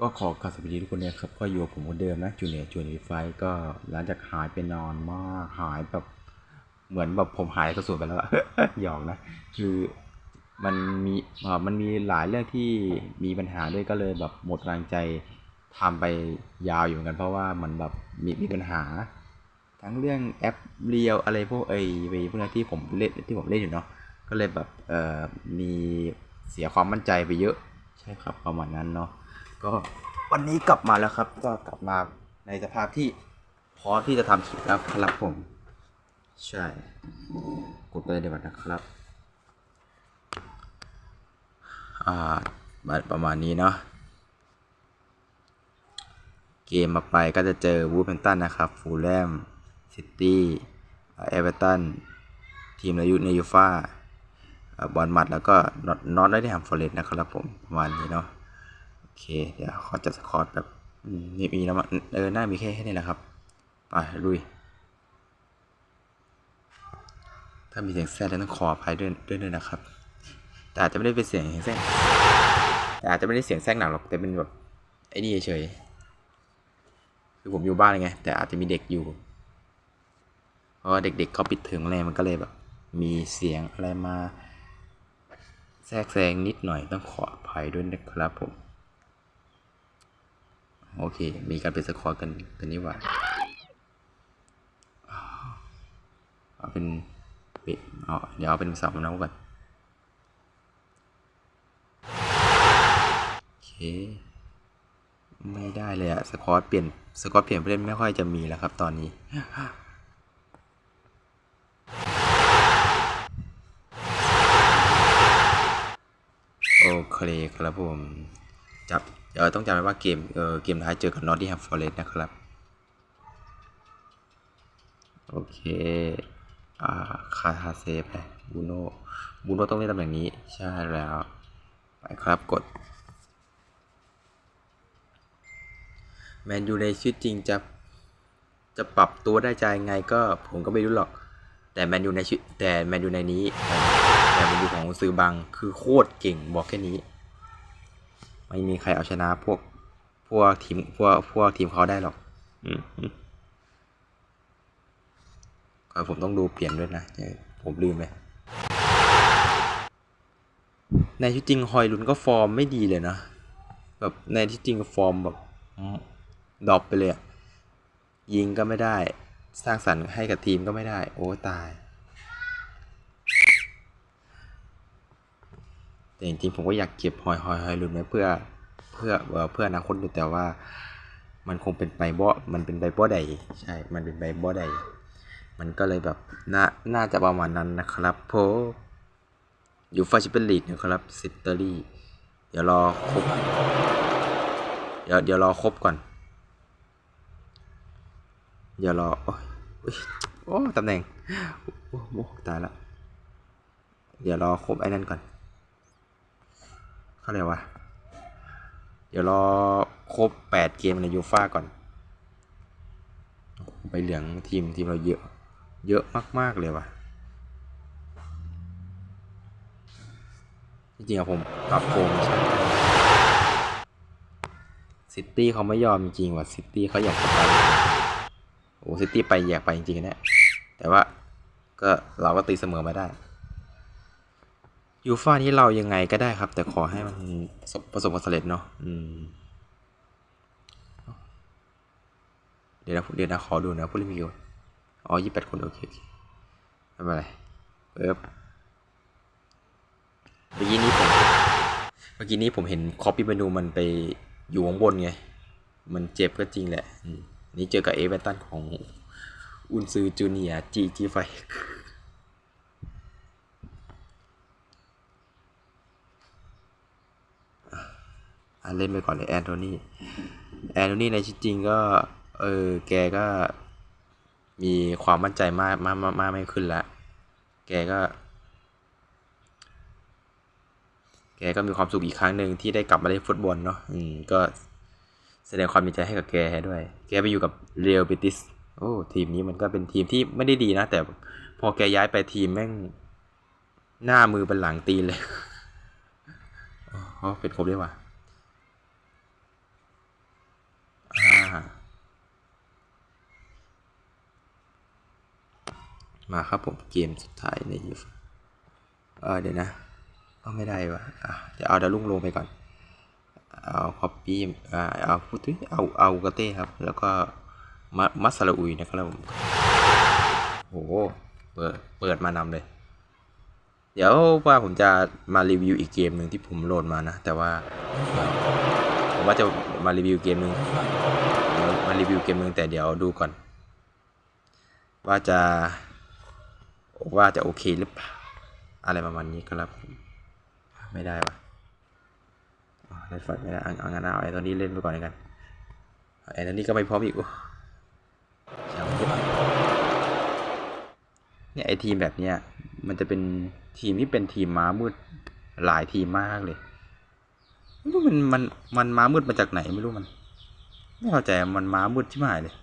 ก็ขอกราบสวัสดีทุกคนนะครับก็อยู่กับผมคนเดิมนะจูเนียร์จูเนียร์ไฟก็หลังจากหายไปนอนมากหายแบบเหมือนแบบผมหายกระสุนไปแล้วอะ หยอกนะคือมันมีอ่อมันมีหลายเรื่องที่มีปัญหาด้วยก็เลยแบบหมดกำลังใจทำไปยาวอยู่เหมือนกันเพราะว่ามันแบบมีมีปัญหา ทั้งเรื่องแอปเรียวอะไรพวกเอ้พวกนั้นที่ผมเล่นที่ผมเล่นอยู่เนาะก็เลยแบบเอ่อมีเสียความมั่นใจไปเยอะใช่ครับประมาณนั้นเนาะ ก็วันนี้กลับมาแล้วครับ ก็กลับมาในสภาพที่พร้อมที่จะทำคลิปแล้วครับผม ใช่ กดไปเลยดีกว่านะครับ อ่าประมาณนี้เนาะเกมมาไปก็จะเจอวูฟแพนตันนะครับ ฟูลแลมซิตี้เอเวอร์ตัน ทีมในยุในยูฟ่าบอลมัดแล้วก็น็อตนอตได้ที่ทำฟอร์เรสนะครับผม ประมาณนี้เนาะ โอเค เดี๋ยวขอจัดสคอร์ตแบบมนี่มีนะมันเออหน้ามีแค่แค่นี้แหละครับ ไปลุย ถ้ามีเสียงแทรกต้องขออภัยด้วยด้วยนะครับ แต่อาจจะไม่ได้เป็นเสียงแทรกแต่อาจจะไม่ได้เสียงแทรกหนักหรอก แต่เป็นแบบไอ้นี่เฉย คือผมอยู่บ้านไง แต่อาจจะมีเด็กอยู่ เพราะเด็กๆเขาปิดเทอมอะไรมันก็เลยแบบ มีเสียงอะไรมา แทรกแซงนิดหน่อยต้องขออภัยด้วยนะครับผม โอเค มีการเป็นสคอร์กันกันนี่หว่าเอาเป็นเอาเดี๋ยวเอาเป็นภาษาพม่าก่อนโอเค ไม่ได้เลยอะสกอตเปลี่ยนสกอตเปลี่ยนผู้เล่นไม่ค่อยจะมีแล้วครับตอนนี้โอเคครับผม จับเดี๋ยวต้องจำไว้ว่าเกมเออเกมท้ายเจอกับนอตที่แฮมฟอร์เรสนะครับ โอเค อ่าคาทาเซไปบูโนบูโนต้องเล่นตำแหน่งนี้ ใช่แล้ว ไปครับกดแมนยูในชีวิตจริงจะจะปรับตัวได้ใจไงก็ผมก็ไม่รู้หรอก แต่แมนยูในชีวิตแต่แมนยูในนี้ แต่แมนยูของซื้อบังคือโคตรเก่งบอกแค่นี้ ไม่มีใครเอาชนะพวกพวกทีมพวกพวกทีมเขาได้หรอก อืมก็ผมต้องดูเปลี่ยนด้วยนะผมลืมไปในที่จริงฮอยลุนก็ฟอร์มไม่ดีเลยนะแบบในที่จริงฟอร์มแบบดรอปไปเลยยิงก็ไม่ได้ สร้างสรรค์ให้กับทีมก็ไม่ได้ โอ้ตาย แต่จริงๆผมก็อยากเก็บฮอยฮอยฮอยลุนไว้เพื่อเพื่อเพื่ออนาคตอยู่แต่ว่า มันคงเป็นไปบ่มันเป็นไปบ่ใดใช่ มันเป็นไปบ่ใดมันก็เลยแบบน่าน่าจะประมาณนั้นนะครับโพอยู่ฟาชิเปนลีกนะครับซิตเตอรี่เดี๋ยวรอครบเดี๋ยวเดี๋ยวรอครบก่อนเดี๋ยวรอโอ้ยโอ้ตำแหน่งโอ้ตายละเดี๋ยวรอครบไอ้นั่นก่อน เขาเรียกว่าเดี๋ยวรอครบแปดเกมในยูฟ่าก่อนไปเหลืองทีมทีมเราเยอะ เยอะมาก ๆ เลยว่ะ จริงๆอะผมปรับโกงใช่ซิตี้เขาไม่ยอมจริงว่ะซิตี้เขาอยากไปโอ้ซิตี้ไปอยากไปจริงๆนะแต่ว่าก็เราก็ตีเสมอมาได้ ยูฟ่านี้เรายังไงก็ได้ครับ แต่ขอให้มันประสบความสำเร็จเนาะอืมเดี๋ยวนะเดี๋ยวนะขอดูนะผู้เล่นมีกี่คนอ๋อยี่แปดคนโอเคโอเคไม่เป็นไรเอ๊บเมื่อกี้นี้ผมเมื่อกี้นี้ผมเห็นคอปปี้เมนูมันไปอยู่ข้างบนไง มันเจ็บก็จริงแหละนี่เจอกับเอเวอร์ตันของอุนซือจูเนียจีจีไฟ เล่นไปก่อนเลยแอนโทนีแอนโทนีในชีวิตจริงก็ เออ แกก็มีความมั่นใจมากมากมากมากไม่ขึ้นแล้วแกก็ แกก็มีความสุขอีกครั้งหนึ่งที่ได้กลับมาเล่นฟุตบอลเนาะ อืม ก็แสดงความมีใจให้กับแกด้วย แกไปอยู่กับเรอัลเบติส โอ้ ทีมนี้มันก็เป็นทีมที่ไม่ได้ดีนะ แต่พอแกย้ายไปทีมแม่ง หน้ามือเป็นหลังตีนเลย อ๋อ เป็นครบด้วยว่ะ มาครับผมเกมสุดท้ายในยูฟเออเดี๋ยวนะเอาไม่ได้วะอะเดี๋ยวเอาดารุ่งลงไปก่อน เอาคอปปี้อ่าเอาพูดเอาเอากาเต้ครับ แล้วก็มัมัสซาลาอุยนะครับผมโอ้โหเปิดเปิดมานำเลย เดี๋ยวว่าผมจะมารีวิวอีกเกมหนึ่งที่ผมโหลดมานะ แต่ว่าผมว่าจะมารีวิวเกมหนึ่งมารีวิวเกมหนึ่งแต่เดี๋ยวดูก่อน ว่าจะ ว่าจะโอเคหรือเปล่าอะไรประมาณนี้ครับไม่ได้วะเล่นฝันไม่ได้เอาเอางั้นเอาไอ้ตัวนี้เล่นไปก่อนเลยกันไอ้ตัวนี้ก็ไม่พร้อมอีกเนี่ยไอ้ทีมแบบเนี้ยมันจะเป็นทีมที่เป็นทีมม้ามืดหลายทีมมากเลยไม่รู้มันมันมันม้ามืดมาจากไหนไม่รู้มัน ไม่เข้าใจมันม้ามืดที่หายเลย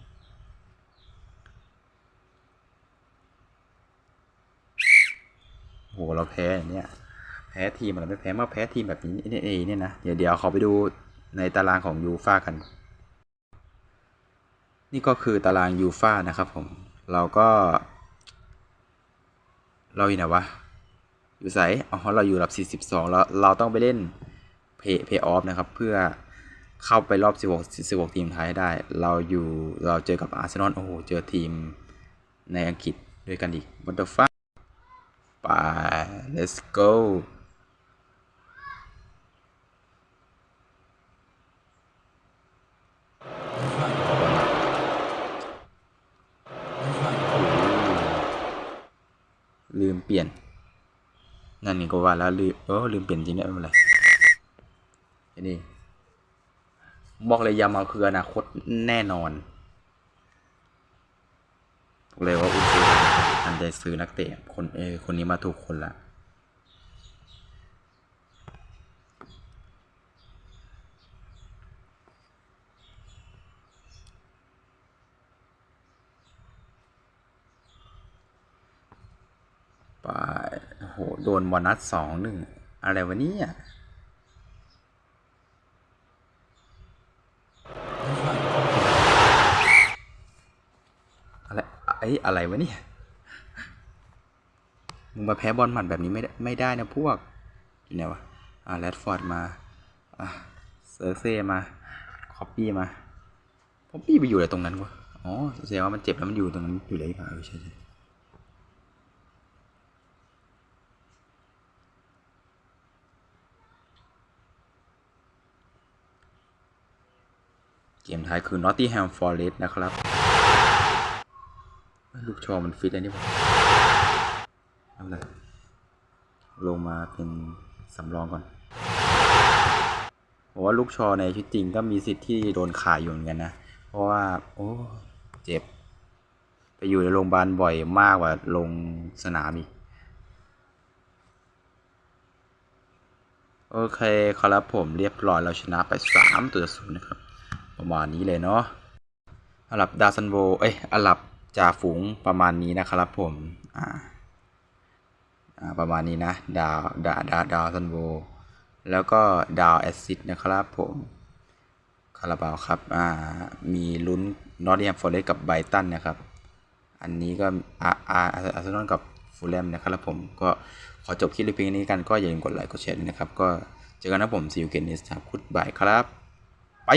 หเราแพ้อย่างเนี้ยแพ้ทีมอะไรไม่แพ้มาแพ้ทีมแบบนี้เนี่ยเอเนี่ยนะเดี๋ยวเดี๋ยวขอไปดูในตารางของยูฟ่ากัน นี่ก็คือตารางยูฟ่านะครับผมเราก็ เราอยู่ไหนวะอยู่ไสอ๋อเราอยู่ลำ42 แล้วเราต้องไปเล่นเพย์เพย์ออฟนะครับ เพื่อเข้าไปรอบ 16 16 ทีมท้ายให้ได้ เราอยู่เราเจอกับอาร์เซนอลโอ้โห เจอทีมในอังกฤษด้วยกันอีกวันเดอร์ฟ้า ไป let's go ลืมเปลี่ยน นั่นนี่ก็ว่าแล้วลืมเออลืมเปลี่ยนจริงเนี่ยไม่เป็นไรนี่บอกเลยยามาคืออนาคตแน่นอนบอกเลยว่าอุซ อันจะซื้อนักเตะคนเออคนนี้มาถูกคนละไปโห โดนบอนัสสองหนึ่ง อะไรวะเนี่ยอะไรไอ้ยอะไรวะเนี่ย มึงมาแพ้บอลหมัดแบบนี้ไม่ได้ไม่ได้นะพวกอยู่ไหนวะ อ่าแรดฟอร์ดมา อะเซอร์เซ่มา คอปปี้มาคอปปี้ไปอยู่อะไรตรงนั้นวะ อ๋อแสดงว่ามันเจ็บแล้วมันอยู่ตรงนั้นอยู่เลยป่ะเออใช่ใช่เกมท้ายคือ Nottingham Forest นะครับ ลูกชอมันฟิตอันนี้ผม เอาเลยลงมาเป็นสำรองก่อนเพราะว่าลูกชอในชีวิตจริงก็มีสิทธิ์ที่โดนขายอยู่เหมือนกันนะ เพราะว่า โอ้เจ็บ ไปอยู่ในโรงพยาบาลบ่อยมากกว่าลงสนามอีก โอเคครับผมเรียบร้อยเราชนะไป3ตัวศูนย์นะครับ ประมาณนี้เลยเนาะอาหรับดาซันโวเอ้ยอาหรับจ่าฝูงประมาณนี้นะครับผม อ่า ประมาณนี้นะดาวดาดาดาวซันโวแล้วก็ดาวแอสซิดนะครับผมคาราบาวครับอ่ามีลุ้นนอตติงแฮมฟอร์เรสกับไบตันนะครับ อันนี้ก็อาอาอาร์เซนอลกับฟูลแลมนะครับผมก็ขอจบคลิปเพียงนี้กันก็อย่าลืมกดไลค์กดแชร์ด้วยนะครับ ก็เจอกันนะผมซีอูเกนนิสครับคุดบายครับ ไป